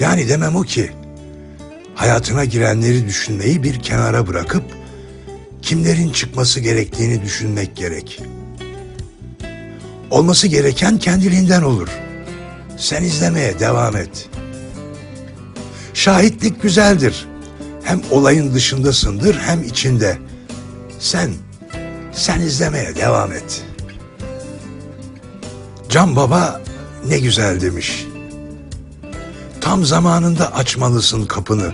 Yani demem o ki hayatına girenleri düşünmeyi bir kenara bırakıp kimlerin çıkması gerektiğini düşünmek gerek. Olması gereken kendiliğinden olur. Sen izlemeye devam et. Şahitlik güzeldir. Hem olayın dışındasındır hem içinde. Sen, sen izlemeye devam et. Can Baba ne güzel demiş. Tam zamanında açmalısın kapını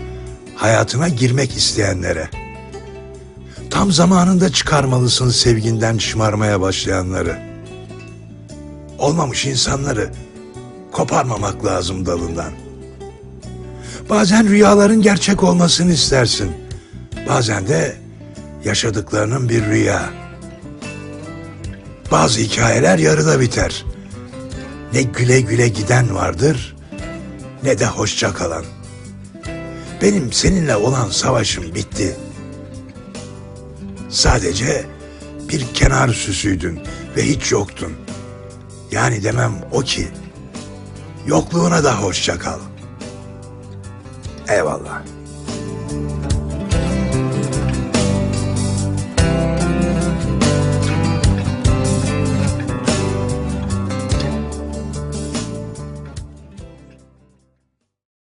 hayatına girmek isteyenlere. Tam zamanında çıkarmalısın sevginden şımarmaya başlayanları. Olmamış insanları koparmamak lazım dalından. Bazen rüyaların gerçek olmasını istersin. Bazen de yaşadıklarının bir rüya. Bazı hikayeler yarıda biter. Ne güle güle giden vardır ne de hoşça kalan. Benim seninle olan savaşım bitti. Sadece bir kenar süsüydün ve hiç yoktun. Yani demem o ki yokluğuna da hoşça kal. Eyvallah.